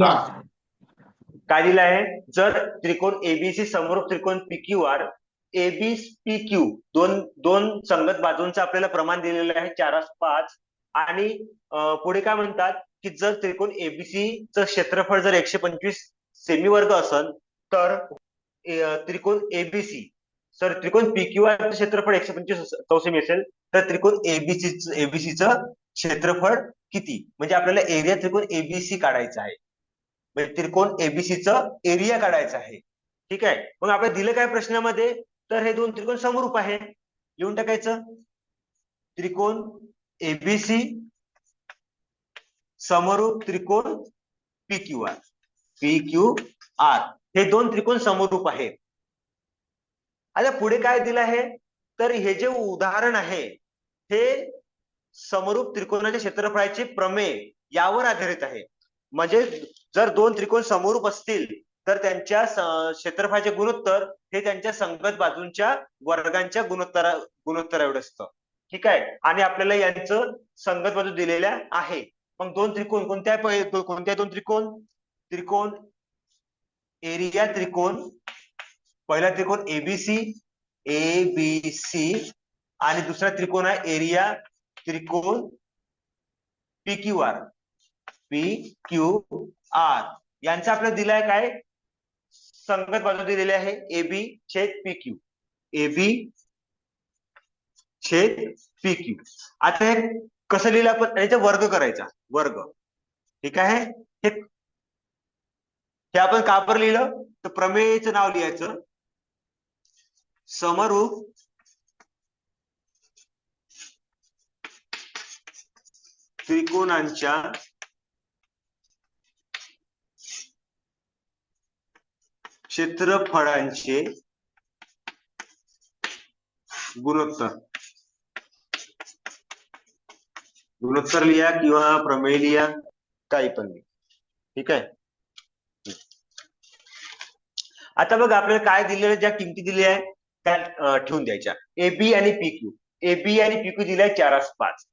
काय दिलं आहे? जर त्रिकोण एबीसी समोर त्रिकोण पीक्यू आर एबी पीक्यू दोन दोन संगत बाजूंचं आपल्याला प्रमाण दिलेलं आहे चार पाच. आणि पुढे काय म्हणतात की जर त्रिकोण एबीसीचं क्षेत्रफळ जर एकशे पंचवीस सेमी वर्ग असेल तर त्रिकोण एबीसी सर त्रिकोण पीक्यू आर क्षेत्रफळ एकशे पंचवीस चौसेमी असेल तर त्रिकोण एबीसी एबीसीचं क्षेत्रफळ किती? म्हणजे आपल्याला एरिया त्रिकोण एबीसी काढायचा आहे. म्हणजे त्रिकोण एबीसीचं एरिया काढायचा आहे. ठीक आहे? मग आपण दिलं काय प्रश्नामध्ये? तर हे दोन त्रिकोण समरूप आहे. लिहून टाकायचं. त्रिकोण एबीसी समरूप त्रिकोण P Q R P Q R हे दोन त्रिकोण समरूप आहे. आता पुढे काय दिलं आहे? तर हे जे उदाहरण आहे हे समरूप त्रिकोणाच्या क्षेत्रफळाचे प्रमेय यावर आधारित आहे. म्हणजे जर दोन त्रिकोण समरूप असतील तर त्यांच्या क्षेत्रफळाचे गुणोत्तर हे त्यांच्या संगत बाजूंच्या वर्गांच्या गुणोत्तरा गुणोत्तरा एवढं असतं. ठीक आहे? आणि आपल्याला यांचं संगत बाजू दिलेल्या आहे. मग दोन त्रिकोण कोणत्या कोणत्या दोन त्रिकोण? त्रिकोण एरिया त्रिकोण पहिला त्रिकोण एबीसी ए बी सी आणि दुसरा त्रिकोण आहे एरिया त्रिकोण P Q R P Q R यांचा आपल्याला दिलाय काय? संगत बाजू दिलेली आहे. ए बी छेद पी क्यू ए बी छेद पी क्यू आता हे कसं लिहिलं आपण? याचा वर्ग करायचा. वर्ग. ठीक आहे? हे हे आपण कापर लिहिलं? तर प्रमेयचं नाव लिहायचं. समरूप त्रिकोणांच्या क्षेत्रफळांचे गुणोत्तर. गुणोत्तर लिहा किंवा प्रमेय पण लिहा. ठीक आहे? आता बघ आपल्याला काय दिलेलं ज्या किमती दिल्या आहे त्या अं, ठेवून द्यायच्या. ए बी आणि पी क्यू ए बी आणि पी क्यू दिलाय चारास पाच.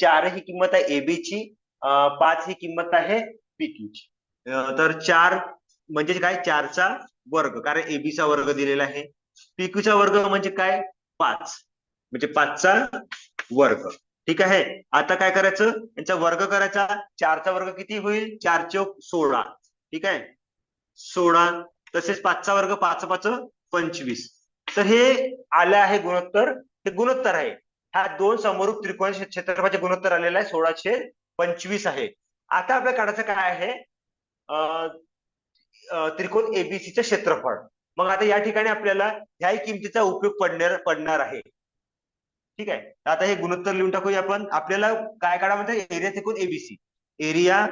चार ही किंमत आहे ए बी ची अं, पाच ही किंमत आहे पी ची. अं, तर चार चारचा वर्ग कारण एबी चा वर्ग दिलेला आहे. पीक्यूचा चा वर्ग म्हणजे काय? पाच. म्हणजे पाचचा वर्ग. ठीक आहे? आता काय करायचं? यांचा वर्ग करायचा. चारचा वर्ग किती होईल? चार चौक सोळा. ठीक आहे? सोळा. तसेच पाचचा वर्ग पाच पाच पंचवीस. तर हे आलं आहे गुणोत्तर. हे गुणोत्तर आहे. हा दोन समरूप त्रिकोण क्षेत्रफळाचे गुणोत्तर आलेलं आहे. सोळाशे पंचवीस आहे. आता आपल्या काढायचं काय आहे? अं, त्रिकोण एबीसीचं क्षेत्रफळ. मग आता या ठिकाणी आपल्याला ह्याही किमतीचा उपयोग पडणार पडणार आहे. ठीक आहे? आता हे गुणोत्तर लिहून टाकूया आपण. आपल्याला काय काढा म्हणतात? एरिया त्रिकोण एबीसी एरिया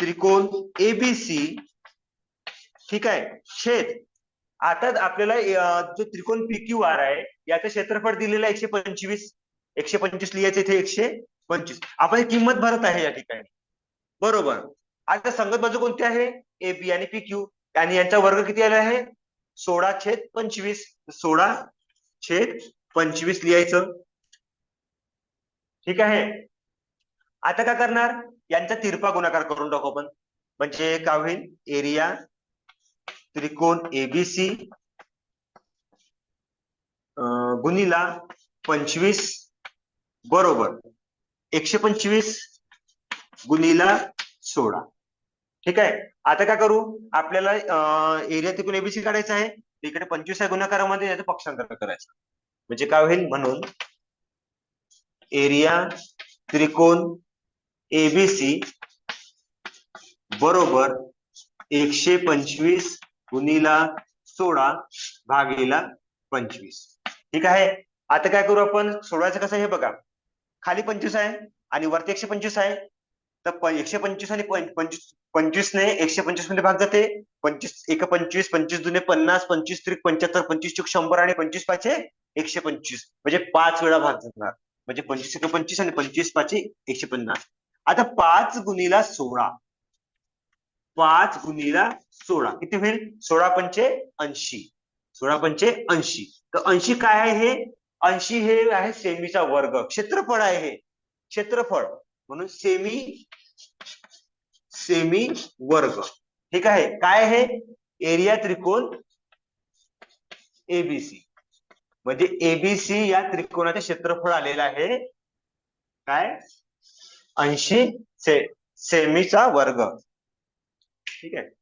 त्रिकोण एबीसी ठीक आहे? छेद. आता आपल्याला जो त्रिकोण पीक्यू आर आहे याचं क्षेत्रफळ दिलेलं आहे एकशे पंचवीस. एकशे पंचवीस लिहायचं इथे एकशे पंचवीस. आपण किंमत भरत आहे या ठिकाणी. बरोबर? आता संगत बाजू कोणती आहे? ए बी आणि पी क्यू आणि यांचा वर्ग किती आला आहे? सोळा छेद पंचवीस. सोळा छेद पंचवीस लिहायचं. ठीक आहे? आता काय करणार? यांचा तिरपा गुणाकार करून टाकू आपण. म्हणजे काय होईल? एरिया त्रिकोण एबीसी गुनिला पंचवीस बरोबर. एकशे पंचवीस गुनिला सोळा. ठीक आहे? आता काय करू? आपल्याला एरिया तिकडून एबीसी काढायचा आहे. इकडे पंचवीस या गुणाकारामध्ये याचं पक्षांतर करायचं. म्हणजे काय होईल? म्हणून एरिया त्रिकोण एबीसी बरोबर एकशे पंचवीस गुणिला सोळा भागीला पंचवीस. ठीक आहे? आता काय करू आपण? सोळाचं कसं हे बघा. खाली पंचवीस आहे आणि वरती एकशे पंचवीस आहे. तर एकशे पंचवीस आणि पं- पंचवीस पंचवीसने एकशे पंचवीसमध्ये भाग जाते. पंचवीस एक पंचवीस पंचवीस दुने पन्नास पंचवीस त्रिक पंच्याहत्तर पंचवीस चूक शंभर आणि पंचवीस पाचशे एकशे पंचवीस. म्हणजे पाच वेळा भाग जाणार. म्हणजे पंचवीस एक पंचवीस आणि पंचवीस पाचशे एकशे पन्नास. आता पाच गुणीला सोळा. पाच गुणीला सोळा. किती होईल? सोळा पंचे ऐंशी. सोळा पंचे ऐंशी. तर ऐंशी काय आहे हे? ऐंशी हे आहे सेमीचा वर्ग. क्षेत्रफळ आहे हे. क्षेत्रफळ. म्हणून सेमी सेमी वर्ग. ठीक आहे? काय आहे? एरिया त्रिकोण एबीसी म्हणजे एबीसी या त्रिकोणाचे क्षेत्रफळ आलेलं आहे. काय? ऐंशी से सेमीचा वर्ग. ठीक आहे?